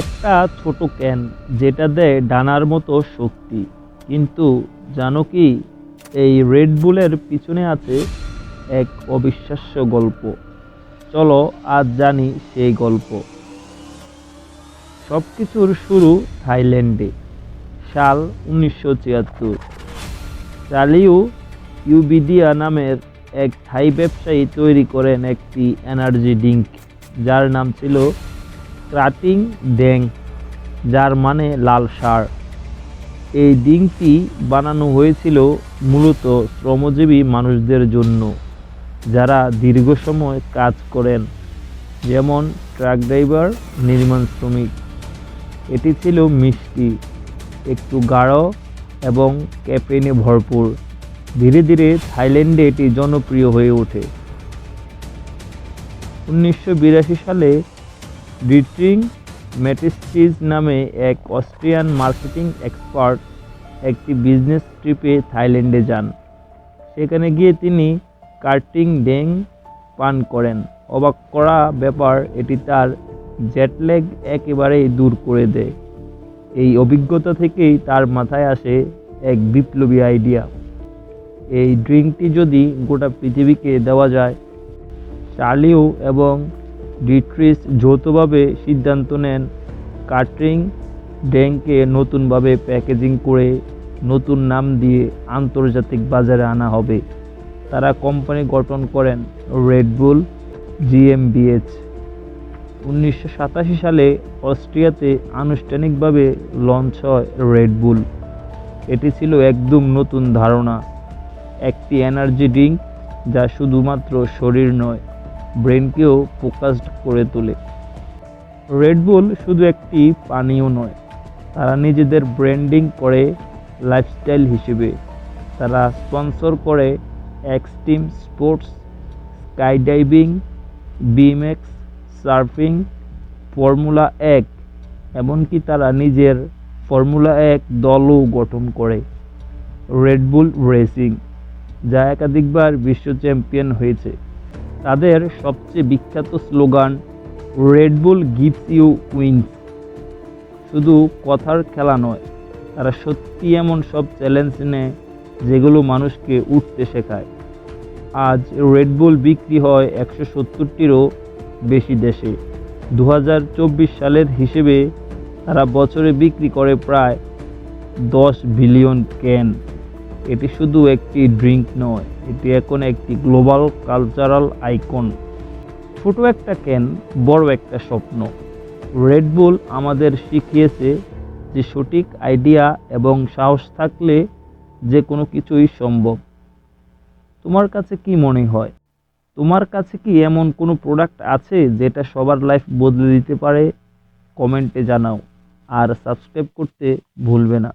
একটা ছোট ক্যান যেটা দেয় ডানার মতো শক্তি। কিন্তু জানো কি, এই রেড বুলের পিছনে আছে এক অবিশ্বাস্য গল্প। চলো আজ জানি সেই গল্প। সব কিছুর শুরু থাইল্যান্ডে, সাল উনিশশো ছিয়াত্তর। চালিউ ইউবিডিয়া নামের এক থাই ব্যবসায়ী তৈরি করেন একটি এনার্জি ড্রিঙ্ক, যার নাম ছিল ক্রাটিং ড্যাং যার মানে লাল সার। এই ড্রিঙ্কটি বানানো হয়েছিল মূলত শ্রমজীবী মানুষদের জন্য, যারা দীর্ঘ সময় কাজ করেন, যেমন ট্রাক ড্রাইভার, নির্মাণ শ্রমিক। এটি ছিল মিষ্টি, একটু গাঢ় এবং ক্যাফেনে ভরপুর। ধীরে ধীরে থাইল্যান্ডে এটি জনপ্রিয় হয়ে ওঠে। উনিশশো বিরাশি সালে ডিট্রিং ম্যাটিস্টিজ নামে এক অস্ট্রিয়ান মার্কেটিং এক্সপার্ট একটি বিজনেস ট্রিপে থাইল্যান্ডে যান। সেখানে গিয়ে তিনি কার্টিং ডেং পান করেন। অবাক করা ব্যাপার, এটি তার জেটল্যাগ একেবারেই দূর করে দেয়। এই অভিজ্ঞতা থেকেই তার মাথায় আসে এক বিপ্লবী আইডিয়া। এই ড্রিঙ্কটি যদি গোটা পৃথিবীকে দেওয়া যায়, চার্লিও এবং ডিট্রিস যৌথভাবে সিদ্ধান্ত নেন। কাটরিং ড্যাংকে নতুনভাবে প্যাকেজিং করে নতুন নাম দিয়ে আন্তর্জাতিক বাজারে আনা হবে। তারা কোম্পানি গঠন করেন রেডবুল জিএমবিএচ উনিশশো সাতাশি সালে অস্ট্রিয়াতে আনুষ্ঠানিকভাবে লঞ্চ হয় রেডবুল এটি ছিল একদম নতুন ধারণা। একটি এনার্জি ড্রিঙ্ক যা শুধুমাত্র শরীর নয় ব্রেনকেও ফোকাসড করে তোলে। রেডবুল শুধু একটি পানীয় নয়, তারা নিজেদের ব্র্যান্ডিং করে লাইফস্টাইল হিসেবে। তারা স্পন্সর করে extreme sports skydiving BMX surfing Formula এক, এমনকি তারা নিজের ফর্মুলা এক দলও গঠন করে রেডবুল রেসিং যা একাধিকবার বিশ্ব চ্যাম্পিয়ন হয়েছে। তাদের সবচেয়ে বিখ্যাত slogan Red Bull gives you wings শুধু কথার খেলা নয়, তারা সত্যি এমন সব চ্যালেঞ্জ নেয় যেগুলো মানুষকে উঠতে শেখায়। আজ রেডবুল বিক্রি হয় একশো সত্তরটিরও বেশি দেশে। দু হাজার চব্বিশ সালের হিসেবে তারা বছরে বিক্রি করে প্রায় দশ বিলিয়ন ক্যান। এটি শুধু একটি ড্রিঙ্ক নয় এটি এখন একটি গ্লোবাল কালচারাল আইকন ছোট একটা ক্যান বড় একটা স্বপ্ন। রেডবুল আমাদের শিখিয়েছে যে সঠিক আইডিয়া এবং সাহস থাকলে যে কোনো কিছুই সম্ভব। তোমার কাছে কি মনে হয়? তোমার কাছে কি এমন কোনো প্রোডাক্ট আছে যেটা সবার লাইফ বদলে দিতে পারে? কমেন্টে জানাও। আর সাবস্ক্রাইব করতে ভুলবে না।